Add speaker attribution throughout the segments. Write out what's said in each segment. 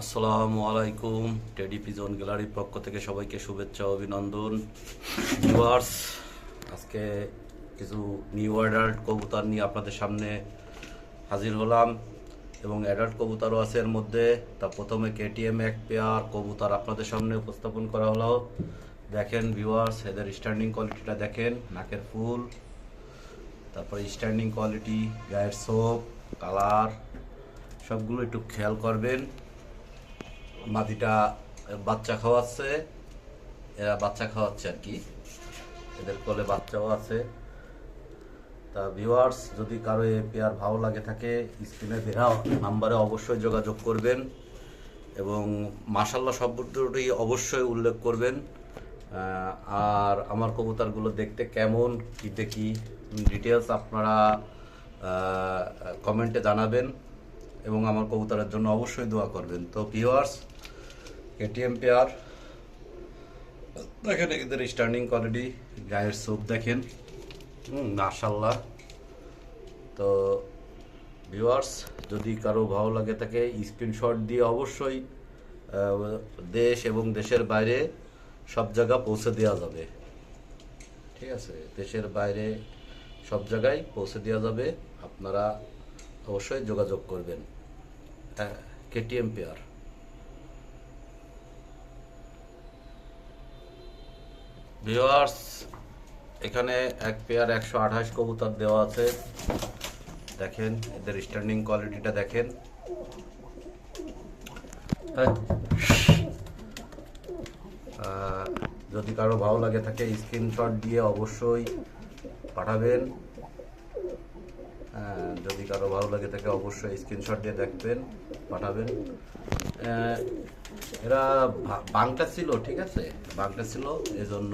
Speaker 1: আসসালামু আলাইকুম, teddy pigeon গ্যালারির পক্ষ থেকে সবাইকে শুভেচ্ছা, অভিনন্দন। ভিউয়ার্স, আজকে কিছু নিউ অ্যাডাল্ট কবুতর নিয়ে আপনাদের সামনে হাজির হলাম এবং অ্যাডাল্ট কবুতরও আছে এর মধ্যে। তা প্রথমে কেটিএম এক পেয়ার কবুতর আপনাদের সামনে উপস্থাপন করা হলো। দেখেন ভিউয়ার্স, এদের স্ট্যান্ডিং কোয়ালিটিটা দেখেন, নাকের ফুল, তারপরে স্ট্যান্ডিং কোয়ালিটি গায়ের সোপ কালার সবগুলো একটু খেয়াল করবেন। মাদিটা বাচ্চা খাওয়াচ্ছে, এরা বাচ্চা খাওয়াচ্ছে আর কি। এদের কোলে বাচ্চাও আছে। তা ভিউয়ার্স যদি কারও এ পেয়ার ভালো লাগে থাকে স্ক্রিনে দেওয়া নাম্বারে অবশ্যই যোগাযোগ করবেন এবং মাসাল্লাহ শব্দটি অবশ্যই উল্লেখ করবেন। আর আমার কবুতারগুলো দেখতে কেমন, কি দেখি ডিটেলস আপনারা কমেন্টে জানাবেন এবং আমার কবুতারের জন্য অবশ্যই দোয়া করবেন। তো ভিউয়ার্স কেটিএম পেয়ার দেখেন এদের স্ট্যান্ডিং কোয়ালিটি গায়ের সোপ দেখেন। হুম মাশাল্লাহ তো ভিউয়ার্স যদি কারও ভালো লাগে থাকে স্ক্রিনশট দিয়ে অবশ্যই দেশ এবং দেশের বাইরে সব জায়গা পৌঁছে দেওয়া যাবে। ঠিক আছে, দেশের বাইরে সব জায়গায় পৌঁছে দেওয়া যাবে। আপনারা অবশ্যই যোগাযোগ করবেন। হ্যাঁ কেটিএম পেয়ার ভিওয়ার্স এখানে এক পেয়ার একশো আঠাশ কবুতর দেওয়া আছে। দেখেন, এদের স্ট্যান্ডিং কোয়ালিটিটা দেখেন। হ্যাঁ। যদি কারও ভালো লাগে থাকে স্ক্রিনশট দিয়ে অবশ্যই পাঠাবেন। যদি কারও ভালো লাগে থাকে, অবশ্যই স্ক্রিনশট দিয়ে দেখবেন, পাঠাবেন। এরা বাংটা ছিল, ঠিক আছে? বাংটা ছিল, এজন্য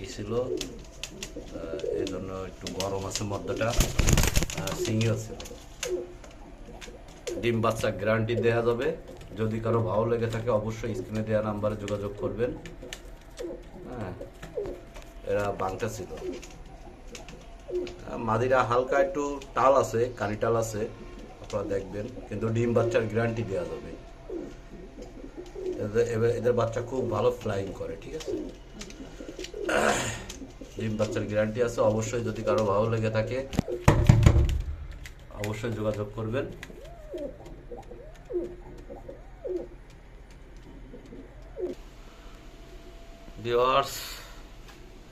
Speaker 1: ই ছিল এজন্য একটু গরম আছে মধ্যটা সিঙ্গেল ছিল। ডিম বাচ্চা গ্যারান্টি দেওয়া যাবে। যদি কারও ভালো লেগে থাকে, অবশ্যই স্ক্রিনে দেওয়া নাম্বারে যোগাযোগ করবেন। হ্যাঁ এরা বাংটা ছিল। মাদিরা হালকা একটু টাল আছে কানি টাল আছে, আপনারা দেখবেন। কিন্তু ডিম বাচ্চার গ্যারান্টি দেওয়া যাবে। এদের বাচ্চা খুব ভালো ফ্লাইং করে ঠিক আছে ডিম বাচ্চার গ্যারান্টি আছে অবশ্যই যদি কারও ভালো লেগে থাকে অবশ্যই যোগাযোগ করবেন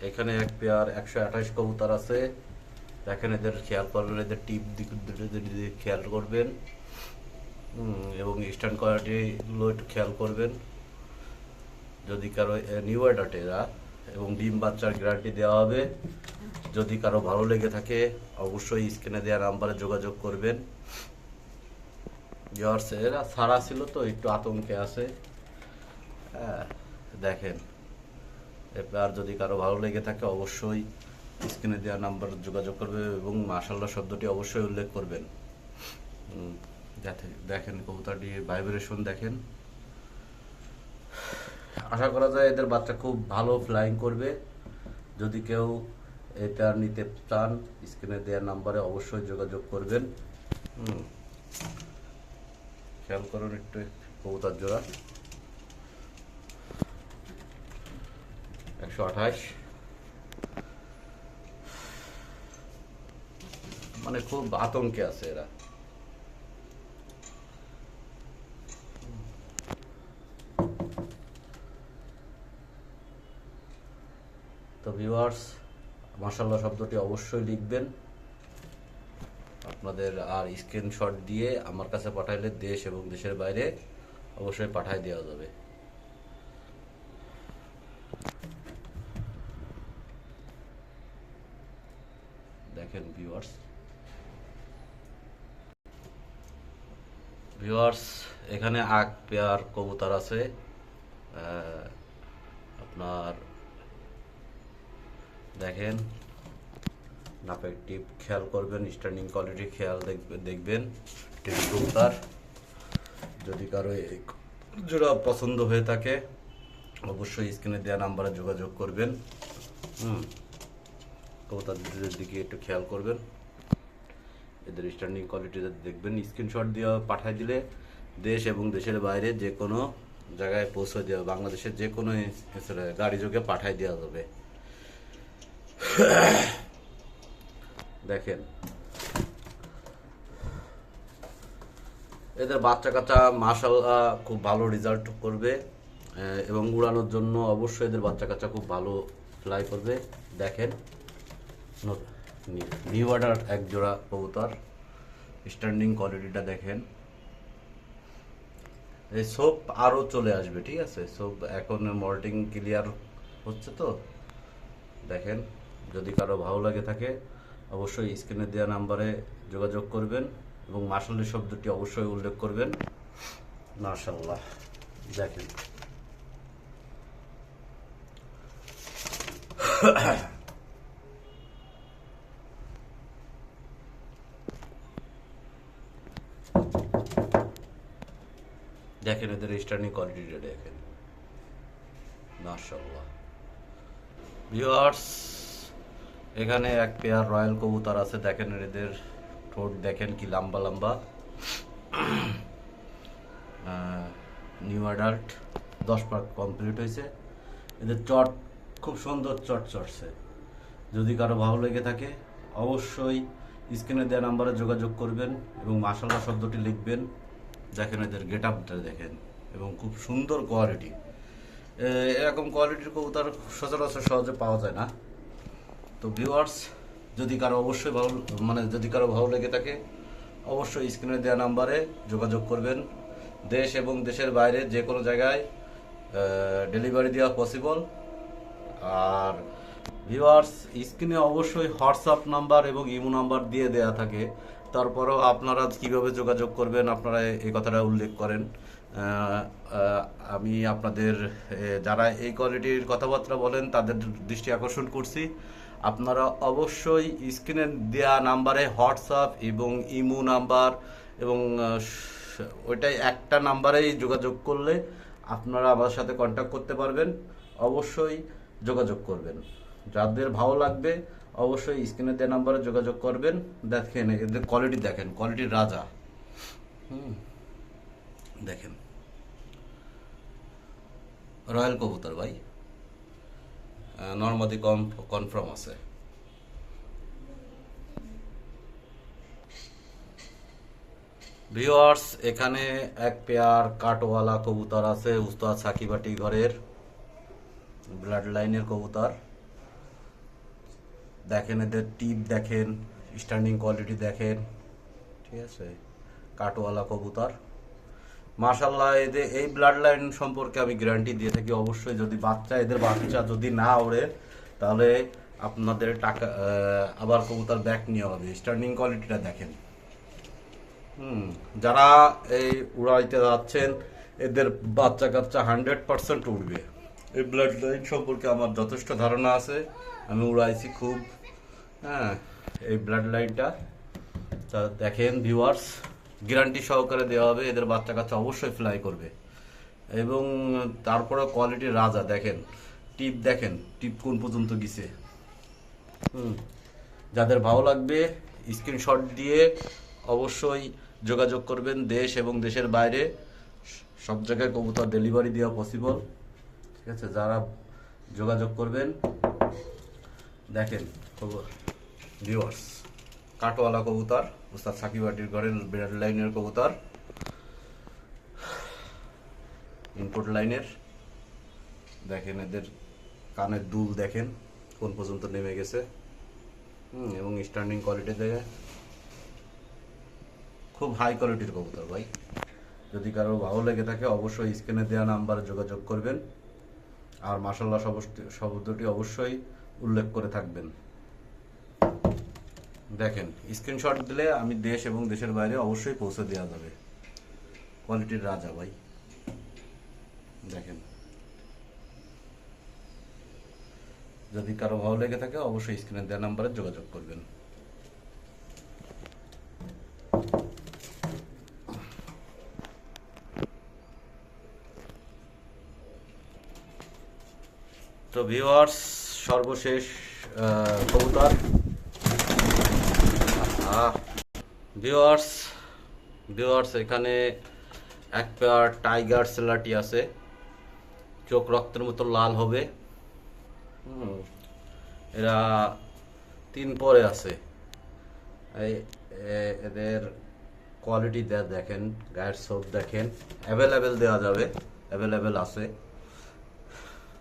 Speaker 1: এখানে এক পেয়ার একশো আঠাশ কবুতর আছে দেখেন এদের খেয়াল করবেন এদের টিপ দিক খেয়াল করবেন এবং স্ট্যান্ড কোয়ালিটিগুলো একটু খেয়াল করবেন। যদি কারও নিউ অ্যাডাল্ট এরা এবং ডিম বাচ্চার গ্যারান্টি দেওয়া হবে, যদি কারও ভালো লেগে থাকে, অবশ্যই স্ক্রিনে দেওয়া নাম্বারে যোগাযোগ করবেন। ভিউয়ার্স এরা সারা ছিল তো, একটু আতঙ্কে আছে। হ্যাঁ দেখেন। এবার যদি কারও ভালো লেগে থাকে, অবশ্যই স্ক্রিনে দেওয়া নাম্বার যোগাযোগ করবে এবং মাশাল্লাহ শব্দটি অবশ্যই উল্লেখ করবেন। দেখেন কবুতরটি ভাইব্রেশন দেখেন। আশা করা যায় এদের বাচ্চা খুব ভালো ফ্লাইং করবে। যদি কেউ এটা নিতে চান স্ক্রিনে দেওয়া নাম্বারে অবশ্যই যোগাযোগ করবেন। খেয়াল করুন একটু কবুতর জোড়া। একশো আঠাশ। মানে খুব আতঙ্কে আছে এরা। তো ভিউয়ার্স মাসাল্লাহ শব্দটি অবশ্যই লিখবেন। আপনাদের আর স্ক্রিনশট দিয়ে আমার কাছে পাঠাইলে দেশ এবং দেশের বাইরে অবশ্যই পাঠাই দেওয়া যাবে। দেখেন ভিউয়ার্স ভিউয়ার্স এখানে আগ পেয়ার, কবুতর আছে। আপনার দেখেন নাপের টিপ, খেয়াল করবেন স্ট্যান্ডিং কোয়ালিটি খেয়াল দেখবে- দেখবেন, টিপ কবুতর যদি কারও জোড়া পছন্দ হয়ে থাকে, অবশ্যই স্ক্রিনে দেওয়া নাম্বারে যোগাযোগ করবেন। হুম কবুতরদের দিকে একটু খেয়াল করবেন। এদের স্ট্যান্ডিং কোয়ালিটি দেখবেন স্ক্রিনশট দিয়ে পাঠিয়ে দিলে দেশ এবং দেশের বাইরে যে কোনো জায়গায় পৌঁছে দেওয়া, বাংলাদেশের যে কোনো গাড়ি যোগে পাঠাই দেওয়া যাবে। দেখেন। এদের বাচ্চা কাচ্চা মাসাল্লাহ খুব ভালো রেজাল্ট করবে এবং উড়ানোর জন্য অবশ্যই এদের বাচ্চা কাচ্চা খুব ভালো ফ্লাই করবে। দেখেন নিউ অর্ডার এক জোড়া কবুতর স্ট্যান্ডিং কোয়ালিটিটা দেখেন। এই সোপ আরও চলে আসবে, ঠিক আছে? সোপ এখন মল্টিং ক্লিয়ার হচ্ছে তো? দেখেন। যদি কারও ভালো লাগে থাকে, অবশ্যই স্ক্রিনে দেওয়া নাম্বারে যোগাযোগ করবেন এবং মার্শালের শব্দটি অবশ্যই উল্লেখ করবেন। মার্শাল্লাহ, দেখেন। দেখেন এদের স্টার্নিং কোয়ালিটিটা দেখেন। মার্শাল্লাহ। ভিউয়ার্স এখানে এক পেয়ার রয়্যাল কবুতর আছে, দেখেন এদের ঠোঁট, দেখেন কি লম্বা লম্বা। নিউ অ্যাডাল্ট দশ পার্ক কমপ্লিট হয়েছে। এদের চট, খুব সুন্দর চট চটছে যদি কারও ভালো লেগে থাকে, অবশ্যই স্ক্রিনে দেওয়া নাম্বারে যোগাযোগ করবেন এবং মাসাল্লাহ শব্দটি লিখবেন। দেখেন এদের গেট আপটা দেখেন, এবং খুব সুন্দর কোয়ালিটি এরকম কোয়ালিটির কবুতর সচরাচর সহজে পাওয়া যায় না। তো ভিউয়ার্স যদি কারও অবশ্যই ভালো মানে যদি কারও ভালো লেগে থাকে, অবশ্যই স্ক্রিনে দেওয়া নাম্বারে যোগাযোগ করবেন। দেশ এবং দেশের বাইরে যে কোনো জায়গায় ডেলিভারি দেওয়া পসিবল আর ভিউয়ার্স স্ক্রিনে অবশ্যই হোয়াটসঅ্যাপ নাম্বার এবং ইমো নাম্বার দিয়ে দেয়া থাকে। তারপরেও আপনারা কীভাবে যোগাযোগ করবেন, আপনারা এই কথাটা উল্লেখ করেন। আমি আপনাদের যারা এই কোয়ালিটির কথাবার্তা বলেন, তাদের দৃষ্টি আকর্ষণ করছি। আপনারা অবশ্যই স্ক্রিনে দেওয়া নাম্বারে হোয়াটসঅ্যাপ এবং ইমো নাম্বার এবং ওইটাই একটা নাম্বারেই যোগাযোগ করলে আপনারা আমার সাথে কন্ট্যাক্ট করতে পারবেন। অবশ্যই যোগাযোগ করবেন। যাদের ভালো লাগবে, অবশ্যই স্ক্রিনে দেওয়া নাম্বারে যোগাযোগ করবেন। দেখেন, এদের কোয়ালিটি দেখেন কোয়ালিটির রাজা। হুম, দেখেন। রয়্যাল কবুতর ভাই। নর্মাদি কনফার্ম আছে। ভিওয়ার্স এখানে এক পেয়ার কাটওয়ালা কবুতর আছে, উস্তাদ সাকিবাটি ঘরের, ব্লাড লাইনের কবুতর। দেখেন এদের টিপ দেখেন স্ট্যান্ডিং কোয়ালিটি দেখেন, ঠিক আছে? কাটওয়ালা কবুতর। মাশাল্লাহ এদের এই ব্লাড লাইন সম্পর্কে আমি গ্যারান্টি দিয়ে থাকি। অবশ্যই যদি বাচ্চা, এদের বাচ্চা যদি না ওড়ে, তাহলে আপনাদের টাকা আবার কবুতর ব্যাক নেওয়া হবে। স্ট্যান্ডিং কোয়ালিটিটা দেখেন। হুম, যারা এই উড়াইতে যাচ্ছেন, এদের বাচ্চা কাচ্চা হান্ড্রেড পার্সেন্ট উঠবে এই ব্লাড লাইন সম্পর্কে আমার যথেষ্ট ধারণা আছে। আমি উড়াইছি খুব। হ্যাঁ এই ব্লাড লাইনটা তা দেখেন ভিউয়ার্স গ্যারান্টি সহকারে দেওয়া হবে, এদের বাচ্চা কাচ্চা অবশ্যই ফ্লাই করবে। এবং তারপরে কোয়ালিটির রাজা, দেখেন, টিপ দেখেন, টিপ কোন পর্যন্ত গেছে। হুম, যাদের ভালো লাগবে স্ক্রিনশট দিয়ে অবশ্যই যোগাযোগ করবেন দেশ এবং দেশের বাইরে। সব জায়গায় কবুতর ডেলিভারি দেওয়া পসিবল ঠিক আছে, যারা যোগাযোগ করবেন, দেখেন ভিউয়ার্স কাটওয়ালা কবুতর। উস্তাদ সাকিবাটির ঘরের ব্রেড লাইনের কবুতর। ইনপুট লাইনের। দেখেন এদের কানের দুল দেখেন, কোন পর্যন্ত নেমে গেছে। এবং স্ট্যান্ডিং কোয়ালিটি দেখে খুব হাই কোয়ালিটির কবুতর ভাই। যদি কারও ভালো লেগে থাকে, অবশ্যই স্ক্রিনে দেওয়া নাম্বারে যোগাযোগ করবেন। আর মাসাল্লাহ শব্দটি অবশ্যই উল্লেখ করে থাকবেন। দেখেন স্ক্রিনশট দিলে আমি দেশ এবং দেশের বাইরে অবশ্যই পৌঁছে দেওয়া যাবে। কোয়ালিটির রাজা ভাই। দেখেন। যদি কারও ভালো লেগে থাকে, অবশ্যই স্ক্রিনে দেওয়া নাম্বারে যোগাযোগ করবেন। তো ভিওয়ার্স সর্বশেষ কবুতর ভিউয়ার্স ভিউয়ার্স এখানে এক পেয়ার টাইগার সেলাটি আছে। চোখ রক্তের মতো লাল হবে। এরা তিন পরে আছে। এই এদের কোয়ালিটি দেয়া দেখেন গায়ের সব দেখেন। অ্যাভেলেবেল দেওয়া যাবে অ্যাভেলেবেল আছে।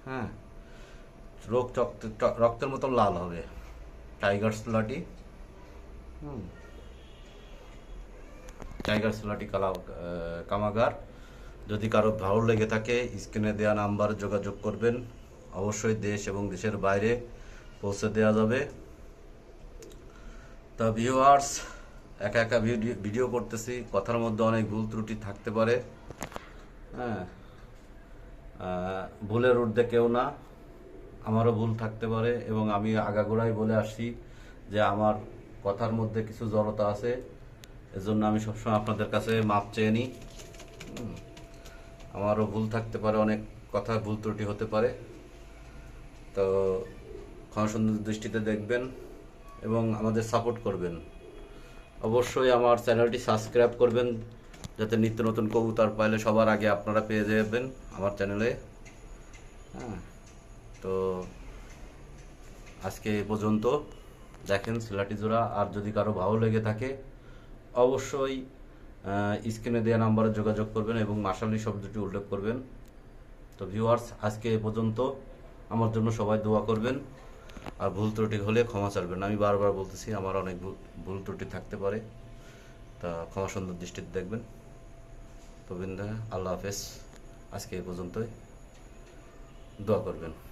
Speaker 1: হ্যাঁ রোগ রক্তের মতো লাল হবে। টাইগার স্লাটি। টাইগার স্লাটি কালা কামাগার যদি কারও ভালো লেগে থাকে স্ক্রিনে দেওয়া নাম্বার যোগাযোগ করবেন। অবশ্যই দেশ এবং দেশের বাইরে পৌঁছে দেওয়া যাবে। তা ভিউয়ার্স একা একা ভিডিও করতেছি, কথার মধ্যে অনেক ভুল ত্রুটি থাকতে পারে। হ্যাঁ ভুলের ঊর্ধ্বে কেউ না, আমারও ভুল থাকতে পারে এবং আমি আগাগোড়াই বলে আসি যে আমার কথার মধ্যে কিছু জড়তা আছে, এজন্য আমি সবসময় আপনাদের কাছে মাপ চেয়ে নিই। আমারও ভুল থাকতে পারে, অনেক কথা ভুল ত্রুটি হতে পারে। তো ক্ষমাসুন্দর দৃষ্টিতে দেখবেন এবং আমাদের সাপোর্ট করবেন। অবশ্যই আমার চ্যানেলটি সাবস্ক্রাইব করবেন, যাতে নিত্য নতুন কবুতর পাইলে সবার আগে আপনারা পেয়ে যাবেন আমার চ্যানেলে। হ্যাঁ তো আজকে এ পর্যন্ত। দেখেন সিলাটি জোড়া, আর যদি কারও ভালো লেগে থাকে, অবশ্যই স্ক্রিনে দেওয়া নাম্বারে যোগাযোগ করবেন এবং মাসালি শব্দটি উল্লেখ করবেন। তো ভিউয়ার্স আজকে এ পর্যন্ত আমার জন্য সবাই দোয়া করবেন। আর ভুল ত্রুটি হলে ক্ষমা চাইবেন। আমি বারবার বলতেছি, আমার অনেক ভুল- ত্রুটি থাকতে পারে। তা ক্ষমা সুন্দর দৃষ্টিতে দেখবেন। তো বৃন্দা আল্লাহ হাফেজ। আজকে এ পর্যন্তই। দোয়া করবেন।